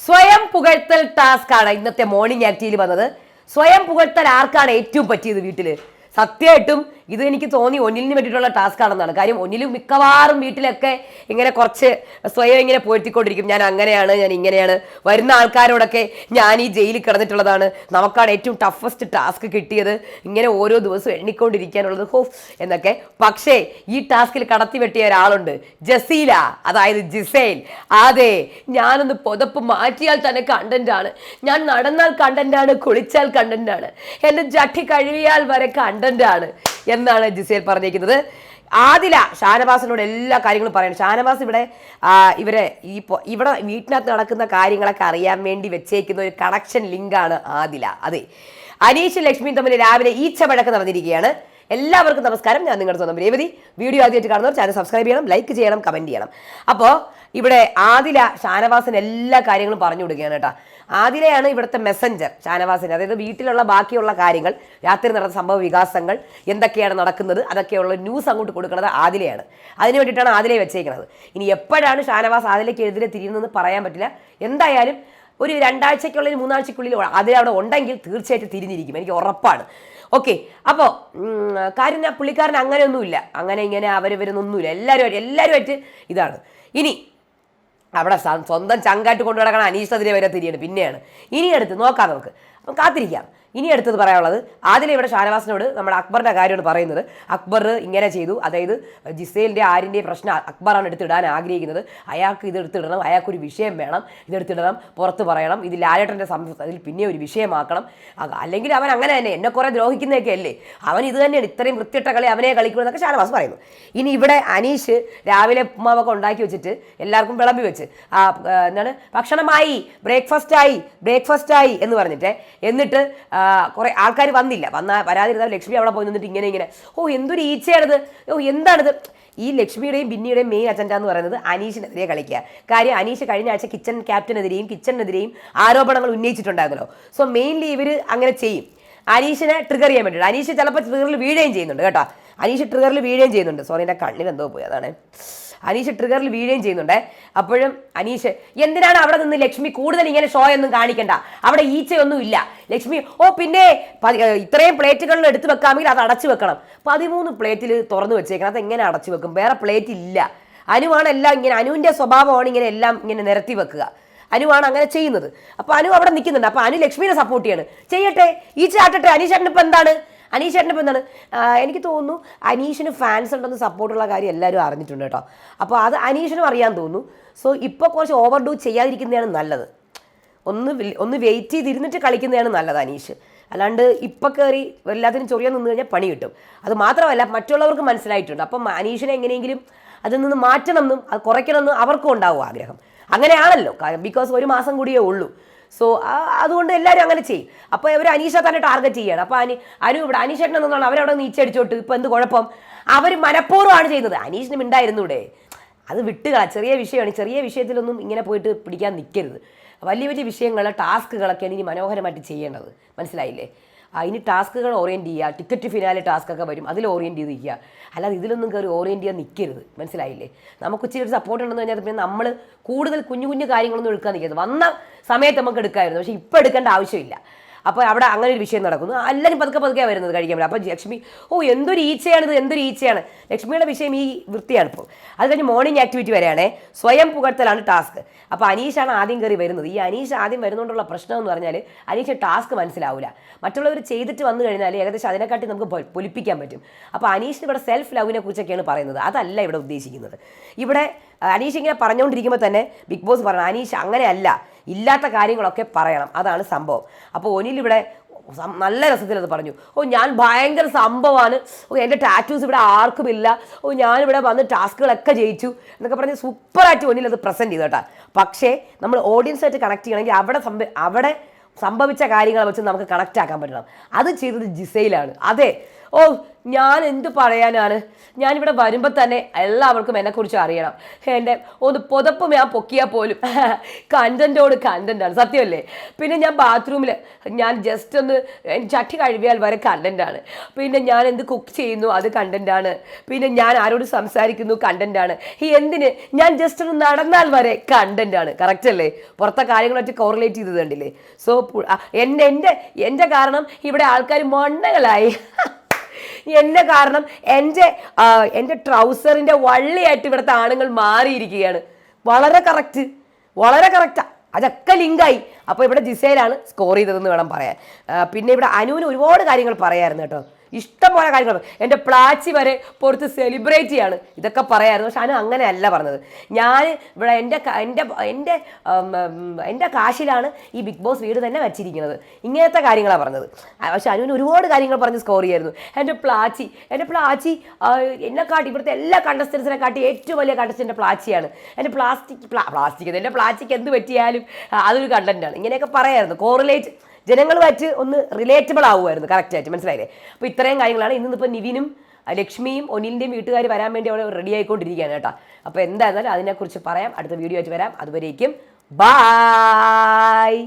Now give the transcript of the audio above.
സ്വയം പുകഴ്ത്തൽ ടാസ്ക് ആണ് ഇന്നത്തെ മോർണിംഗ് ആക്ടിയിൽ വന്നത്. സ്വയം പുകഴ്ത്തൽ ആർക്കാണ് ഏറ്റവും പറ്റിയത് വീട്ടിൽ സത്യമായിട്ടും ഇത് എനിക്ക് തോന്നി ഒന്നിലിന് വേണ്ടിയിട്ടുള്ള ടാസ്ക് ആണെന്നാണ്. കാര്യം ഒന്നിൽ മിക്കവാറും വീട്ടിലൊക്കെ ഇങ്ങനെ കുറച്ച് സ്വയം ഇങ്ങനെ പോഴ്ത്തിക്കൊണ്ടിരിക്കും ഞാൻ അങ്ങനെയാണ് ഞാൻ ഇങ്ങനെയാണ്. വരുന്ന ആൾക്കാരോടൊക്കെ ഞാൻ ഈ ജയിലിൽ കിടന്നിട്ടുള്ളതാണ്. നമുക്കാണ് ഏറ്റവും ടഫസ്റ്റ് ടാസ്ക് കിട്ടിയത്. ഇങ്ങനെ ഓരോ ദിവസവും എണ്ണിക്കൊണ്ടിരിക്കാനുള്ളത്. ഹോ എന്നൊക്കെ. പക്ഷേ ഈ ടാസ്കിൽ കടത്തി വെട്ടിയ ഒരാളുണ്ട്. ജസീല. അതായത് ജിസൈൽ. അതെ ഞാനൊന്ന് പുതപ്പ് മാറ്റിയാൽ തന്നെ കണ്ടന്റാണ് ഞാൻ നടന്നാൽ കണ്ടന്റാണ് കുളിച്ചാൽ കണ്ടന്റാണ് എന്റെ ജട്ടി കഴുകിയാൽ വരെ കണ്ടന്റാണ് എന്നാണ് ജിസേൽ പറഞ്ഞിരിക്കുന്നത്? ആദില ഷാനവാസിനോട് എല്ലാ കാര്യങ്ങളും പറയണം. ഷാനവാസ് ഇവിടെ ഇവരെ ഈ ഇവിടെ വീട്ടിനകത്ത് നടക്കുന്ന കാര്യങ്ങളൊക്കെ അറിയാൻ വേണ്ടി വെച്ചേക്കുന്ന ഒരു കണക്ഷൻ ലിങ്കാണ് ആദില. അതെ. അനീഷ് ലക്ഷ്മി തമ്മിൽ രാവിലെ ഈച്ച വഴക്ക് നടന്നിരിക്കുകയാണ്. എല്ലാവർക്കും നമസ്കാരം. ഞാൻ നിങ്ങളുടെ സ്വന്തം രേവതി. വീഡിയോ ആദ്യമായിട്ട് കാണുന്നവർ ചാനൽ സബ്സ്ക്രൈബ് ചെയ്യണം ലൈക്ക് ചെയ്യണം കമന്റ് ചെയ്യണം. അപ്പോൾ ഇവിടെ ആദില ഷാനവാസിന് എല്ലാ കാര്യങ്ങളും പറഞ്ഞു കൊടുക്കുകയാണ് കേട്ടോ. ആദിലയാണ് ഇവിടുത്തെ മെസ്സഞ്ചർ ഷാനവാസിന്. അതായത് വീട്ടിലുള്ള ബാക്കിയുള്ള കാര്യങ്ങൾ രാത്രി നടന്ന സംഭവ വികാസങ്ങൾ എന്തൊക്കെയാണ് നടക്കുന്നത് അതൊക്കെയുള്ള ന്യൂസ് അങ്ങോട്ട് കൊടുക്കുന്നത് ആദിലയാണ്. അതിന് വേണ്ടിയിട്ടാണ് ആദിലയെ വെച്ചേക്കുന്നത്. ഇനി എപ്പോഴാണ് ഷാനവാസ് ആദിലയ്ക്ക് എതിരെ തിരിയുന്നതെന്ന് പറയാൻ പറ്റില്ല. എന്തായാലും ഒരു രണ്ടാഴ്ചയ്ക്കുള്ളിൽ മൂന്നാഴ്ചയ്ക്കുള്ളിൽ അവിടെ ഉണ്ടെങ്കിൽ തീർച്ചയായിട്ടും തിരിഞ്ഞിരിക്കും. എനിക്ക് ഉറപ്പാണ്. ഓക്കെ അപ്പോൾ കാര്യം പുള്ളിക്കാരൻ അങ്ങനെയൊന്നുമില്ല. അങ്ങനെ ഇങ്ങനെ അവരിവരൊന്നുമില്ല എല്ലാവരും എല്ലാവരുമായിട്ട് ഇതാണ്. ഇനി അവിടെ സ്വന്തം ചങ്കാറ്റ് കൊണ്ടു നടക്കണ അനീഷതിരെ വരെ തിരിയാണ്. പിന്നെയാണ്. ഇനി അടുത്ത് നോക്കാം നമുക്ക്. അപ്പം കാത്തിരിക്കാം. ഇനി അടുത്തത് പറയാനുള്ളത്. ആദ്യം ഇവിടെ ഷാനവാസിനോട് നമ്മുടെ അക്ബറിന്റെ കാര്യമാണ് പറയുന്നത്. അക്ബർ ഇങ്ങനെ ചെയ്തു. അതായത് ജിസേലിന്റെ ആരിന്റെയും പ്രശ്നം അക്ബറാണ് എടുത്തിടാൻ ആഗ്രഹിക്കുന്നത്. അയാൾക്ക് ഇത് എടുത്തിടണം. അയാൾക്കൊരു വിഷയം വേണം. ഇതെടുത്തിടണം പുറത്ത് പറയണം. ഇത് ലാലേട്ടന്റെ അതിൽ പിന്നെ ഒരു വിഷയമാക്കണം. അല്ലെങ്കിൽ അവൻ അങ്ങനെ തന്നെ. എന്നെ കുറേ ദ്രോഹിക്കുന്നതൊക്കെ അല്ലേ? അവൻ ഇത് തന്നെയാണ്. ഇത്രയും വൃത്തിയിട്ട കളി അവനെ കളിക്കണമെന്നൊക്കെ ഷാനവാസ് പറയുന്നു. ഇനി ഇവിടെ അനീഷ് രാവിലെ ഉപ്മാവൊക്കെ ഉണ്ടാക്കി വെച്ചിട്ട് എല്ലാവർക്കും വിളമ്പി വെച്ച് ആ എന്താണ്? ഭക്ഷണമായി. ബ്രേക്ക്ഫാസ്റ്റായി. ബ്രേക്ക്ഫാസ്റ്റായി എന്ന് പറഞ്ഞിട്ട് എന്നിട്ട് കുറെ ആൾക്കാർ വന്നില്ല. വന്ന വരാതിരുന്ന ലക്ഷ്മി അവിടെ പോയി നിന്നിട്ട് ഇങ്ങനെ ഇങ്ങനെ ഓ എന്തൊരു ഈച്ചയാണിത്. ഓ എന്താണിത്? ഈ ലക്ഷ്മിയുടെയും ബിന്നിയുടെയും മെയിൻ അജണ്ട എന്ന് പറയുന്നത് അനീഷിനെതിരെ കളിക്കുക. കാര്യം അനീഷ് കഴിഞ്ഞ ആഴ്ച കിച്ചൺ ക്യാപ്റ്റനെതിരെയും കിച്ചണിനെതിരെയും ആരോപണങ്ങൾ ഉന്നയിച്ചിട്ടുണ്ടായിരുന്നല്ലോ സോ മെയിൻലി ഇവർ അങ്ങനെ ചെയ്യും. അനീഷിനെ ട്രിഗർ ചെയ്യാൻ വേണ്ടിയിട്ട്. അനീഷ് ചിലപ്പോൾ ട്രിഗറിൽ വീഴുകയും ചെയ്യുന്നുണ്ട് കേട്ടോ. അനീഷ് ട്രിഗറിൽ വീഴുകയും ചെയ്യുന്നുണ്ട്. സോറി എന്റെ കണ്ണിൽ എന്തോ പോയി. അതാണ്. അനീഷ് ട്രിഗറിൽ വീഴുകയും ചെയ്യുന്നുണ്ട്. അപ്പോഴും അനീഷ് എന്തിനാണ് അവിടെ നിന്ന് ലക്ഷ്മി കൂടുതൽ ഇങ്ങനെ ഷോ ഒന്നും കാണിക്കണ്ട? അവിടെ ഈച്ചയൊന്നും ഇല്ല. ലക്ഷ്മി ഓ പിന്നെ ഇത്രയും പ്ലേറ്റുകളിൽ എടുത്തു വെക്കാമെങ്കിൽ അത് അടച്ചു വെക്കണം. പതിമൂന്ന് പ്ലേറ്റിൽ തുറന്നു വെച്ചേക്കണം. അത് എങ്ങനെ അടച്ചു വെക്കും? വേറെ പ്ലേറ്റ് ഇല്ല. അനുവാണ് എല്ലാം ഇങ്ങനെ അനുവിന്റെ സ്വഭാവമാണ് ഇങ്ങനെ എല്ലാം ഇങ്ങനെ നിരത്തി വെക്കുക. അനുവാണ് അങ്ങനെ ചെയ്യുന്നത്. അപ്പോൾ അനു അവിടെ നിൽക്കുന്നുണ്ട്. അപ്പോൾ അനു ലക്ഷ്മിനെ സപ്പോർട്ട് ചെയ്യാണ്. ചെയ്യട്ടെ ഈ ചാട്ടട്ടെ അനീഷേട്ടൻ ഇപ്പം എന്താണ്? അനീഷേട്ടൻ ഇപ്പം എന്താണ്? എനിക്ക് തോന്നുന്നു അനീഷിന് ഫാൻസ് ഉണ്ടെന്ന് സപ്പോർട്ടുള്ള കാര്യം എല്ലാവരും അറിഞ്ഞിട്ടുണ്ട് കേട്ടോ. അപ്പോൾ അത് അനീഷിനും അറിയാൻ തോന്നുന്നു. സോ ഇപ്പോൾ കുറച്ച് ഓവർ ഡൂ ചെയ്യാതിരിക്കുന്നതാണ് നല്ലത്. ഒന്ന് ഒന്ന് വെയിറ്റ് ചെയ്തിരുന്നിട്ട് കളിക്കുന്നതാണ് നല്ലത് അനീഷ്. അല്ലാണ്ട് ഇപ്പം കയറി എല്ലാത്തിനും ചൊറിയാൻ നിന്ന് കഴിഞ്ഞാൽ പണി കിട്ടും. അത് മാത്രമല്ല മറ്റുള്ളവർക്ക് മനസ്സിലായിട്ടുണ്ട്. അപ്പം അനീഷിനെ എങ്ങനെയെങ്കിലും അതിൽ നിന്ന് മാറ്റണമെന്നും അത് കുറയ്ക്കണമെന്നും അവർക്കും ഉണ്ടാവും ആഗ്രഹം. അങ്ങനെയാണല്ലോ. ബിക്കോസ് ഒരു മാസം കൂടിയേ ഉള്ളൂ. സോ അതുകൊണ്ട് എല്ലാവരും അങ്ങനെ ചെയ്യും. അപ്പോൾ ഇവർ അനീഷ തന്നെ ടാർഗറ്റ് ചെയ്യണം. അപ്പോൾ അനി അനു ഇവിടെ അനീഷേട്ടൻ എന്നാണ് അവരവിടെ നീച്ചടിച്ചോട്ട് ഇപ്പോൾ എന്ത് കുഴപ്പം? അവർ മനഃപൂർവമാണ് ചെയ്യുന്നത്. അനീഷിനും ഉണ്ടായിരുന്നൂടെ അത് വിട്ടുകള ചെറിയ വിഷയമാണ്. ചെറിയ വിഷയത്തിലൊന്നും ഇങ്ങനെ പോയിട്ട് പിടിക്കാൻ നിൽക്കരുത് വലിയ വലിയ വിഷയങ്ങൾ ടാസ്കുകളൊക്കെയാണ് ഇനി മനോഹരമായിട്ട് ചെയ്യേണ്ടത്. മനസ്സിലായില്ലേ? ഇനി ടാസ്കുകൾ ഓറിയന്റ് ചെയ്യുക. ടിക്കറ്റ് ഫിനാലെ ടാസ്ക്കൊക്കെ വരും. അതിൽ ഓറിയന്റ് ചെയ്ത് നിൽക്കുക. അല്ലാതെ ഇതിലൊന്നും കയറി ഓറിയന്റ് ചെയ്യാൻ നിൽക്കരുത്. മനസ്സിലായില്ലേ? നമുക്ക് ഇച്ചിരി ഒരു സപ്പോർട്ട് ഉണ്ടെന്ന് പറഞ്ഞാൽ പിന്നെ നമ്മൾ കൂടുതൽ കുഞ്ഞു കുഞ്ഞു കാര്യങ്ങളൊന്നും എടുക്കാൻ നിൽക്കരുത്. വന്ന സമയത്ത് നമുക്ക് എടുക്കാമായിരുന്നു. പക്ഷേ ഇപ്പോൾ എടുക്കേണ്ട ആവശ്യമില്ല. അപ്പോൾ അവിടെ അങ്ങനെ ഒരു വിഷയം നടക്കുന്നു. എല്ലാവരും പതുക്കെ പതുക്കെ വരുന്നത് കഴിക്കാൻ പറ്റും. അപ്പോൾ ലക്ഷ്മി ഓ എന്തൊരു ഈച്ചയാണ് ഇത് എന്തൊരു ഈച്ചയാണ്. ലക്ഷ്മിയുടെ വിഷയം ഈ വൃത്തിയാണ് ഇപ്പോൾ അത് കഴിഞ്ഞ് മോർണിംഗ് ആക്ടിവിറ്റി വരെയാണേ. സ്വയം പുകഴ്ത്തലാണ് ടാസ്ക് അപ്പോൾ അനീഷാണ് ആദ്യം കയറി വരുന്നത്. ഈ അനീഷ് ആദ്യം വരുന്നതുകൊണ്ടുള്ള പ്രശ്നം എന്ന് പറഞ്ഞാൽ അനീഷ് ടാസ്ക് മനസ്സിലാവില്ല മറ്റുള്ളവർ ചെയ്തിട്ട് വന്നു കഴിഞ്ഞാൽ ഏകദേശം അതിനെക്കാട്ടി നമുക്ക് പൊലിപ്പിക്കാൻ പറ്റും. അപ്പോൾ അനീഷ് ഇവിടെ സെൽഫ് ലവിനെ കുറിച്ചൊക്കെയാണ് പറയുന്നത്. അതല്ല ഇവിടെ ഉദ്ദേശിക്കുന്നത്. ഇവിടെ അനീഷ് ഇങ്ങനെ പറഞ്ഞുകൊണ്ടിരിക്കുമ്പോൾ തന്നെ ബിഗ് ബോസ് പറഞ്ഞു അനീഷ് അങ്ങനെയല്ല. ഇല്ലാത്ത കാര്യങ്ങളൊക്കെ പറയണം. അതാണ് സംഭവം. അപ്പോൾ ഒനിൽ ഇവിടെ നല്ല രസത്തിൽ അത് പറഞ്ഞു. ഓ ഞാൻ ഭയങ്കര സംഭവമാണ് ഓ എന്റെ ടാറ്റൂസ് ഇവിടെ ആർക്കും ഇല്ല ഓ ഞാനിവിടെ വന്ന് ടാസ്കുകളൊക്കെ ജയിച്ചു എന്നൊക്കെ പറഞ്ഞ് സൂപ്പറായിട്ട് ഒന്നിൽ അത് പ്രസന്റ് ചെയ്തു കേട്ടാ. പക്ഷേ നമ്മൾ ഓഡിയൻസായിട്ട് കണക്ട് ചെയ്യണമെങ്കിൽ അവിടെ സംഭ അവിടെ സംഭവിച്ച കാര്യങ്ങളെ വെച്ച് നമുക്ക് കണക്റ്റ് ആക്കാൻ പറ്റണം. അത് ചെയ്തത് ജിസയിലാണ് അതെ. ഓ ഞാൻ എന്ത് പറയാനാണ്? ഞാനിവിടെ വരുമ്പോൾ തന്നെ എല്ലാവർക്കും എന്നെക്കുറിച്ച് അറിയണം. എന്റെ ഒന്ന് പുതപ്പ് ഞാൻ പൊക്കിയാൽ പോലും. കണ്ടന്റോട് കണ്ടന്റാണ് സത്യമല്ലേ? പിന്നെ ഞാൻ ബാത്റൂമിൽ ഞാൻ ജസ്റ്റ് ഒന്ന് ചട്ടി കഴുകിയാൽ വരെ കണ്ടന്റാണ് പിന്നെ ഞാൻ എന്ത് കുക്ക് ചെയ്യുന്നു അത് കണ്ടന്റാണ് പിന്നെ ഞാൻ ആരോട് സംസാരിക്കുന്നു കണ്ടന്റാണ് ഈ എന്തിന്? ഞാൻ ജസ്റ്റ് ഒന്ന് നടന്നാൽ വരെ കണ്ടന്റാണ് കറക്റ്റ് അല്ലേ? പുറത്തെ കാര്യങ്ങളൊക്കെ കോറിലേറ്റ് ചെയ്തത് കണ്ടില്ലേ? സോ എന്റെ എന്റെ എന്റെ കാരണം ഇവിടെ ആൾക്കാർ മണ്ണകളായി. എന്നെ കാരണം എന്റെ എന്റെ ട്രൗസറിന്റെ വള്ളിയായിട്ട് ഇവിടുത്തെ ആണുങ്ങൾ മാറിയിരിക്കുകയാണ്. വളരെ കറക്റ്റ് വളരെ കറക്റ്റാ അതൊക്കെ ലിങ്കായി. അപ്പോൾ ഇവിടെ ജിസയിലാണ് സ്കോർ ചെയ്തതെന്ന് വേണം പറയാൻ. പിന്നെ ഇവിടെ അനുവിന് ഒരുപാട് കാര്യങ്ങൾ പറയായിരുന്നു കേട്ടോ. ഇഷ്ടം പോലെ കാര്യങ്ങൾ എന്റെ പ്ലാച്ചി വരെ പുറത്ത് സെലിബ്രേറ്റ് ചെയ്യാണ്. ഇതൊക്കെ പറയായിരുന്നു. പക്ഷെ അനു അങ്ങനെയല്ല പറഞ്ഞത്. ഞാൻ ഇവിടെ എന്റെ എന്റെ എന്റെ എന്റെ കാശിലാണ് ഈ ബിഗ് ബോസ് വീട് തന്നെ വെച്ചിരിക്കുന്നത്. ഇങ്ങനത്തെ കാര്യങ്ങളാണ് പറഞ്ഞത്. പക്ഷെ അനുവിന് ഒരുപാട് കാര്യങ്ങൾ പറഞ്ഞ് സ്കോർ ചെയ്യായിരുന്നു. എന്റെ പ്ലാച്ചി എന്റെ പ്ലാച്ചി എന്നെക്കാട്ടി എന്നെ കാട്ടി ഇവിടുത്തെ എല്ലാ കണ്ടസ്റ്റൻസിനെ കാട്ടി ഏറ്റവും വലിയ കണ്ടസ്റ്റന്റെ പ്ലാച്ചിയാണ്. എന്റെ പ്ലാസ്റ്റിക് പ്ലാ പ്ലാസ്റ്റിക് എന്റെ പ്ലാച്ചിക്ക് എന്ത് പറ്റിയാലും അതൊരു കണ്ടന്റാണ് ഇങ്ങനെയൊക്കെ പറയായിരുന്നു. കോറിലേറ്റ് ജനങ്ങളുമായിട്ട് ഒന്ന് റിലേറ്റബിൾ ആവുമായിരുന്നു കറക്റ്റായിട്ട് മനസ്സിലായില്ലേ? അപ്പോൾ ഇത്രയും കാര്യങ്ങളാണ്. ഇന്നിപ്പോൾ നിവിനും ലക്ഷ്മിയും ഒനിലിന്റെയും വീട്ടുകാർ വരാൻ വേണ്ടി അവിടെ റെഡി ആയിക്കൊണ്ടിരിക്കുകയാണ് കേട്ടോ. അപ്പോൾ എന്തായിരുന്നാലും അതിനെക്കുറിച്ച് പറയാം. അടുത്ത വീഡിയോ ആയിട്ട് വരാം. അതുവരേക്കും ബായ്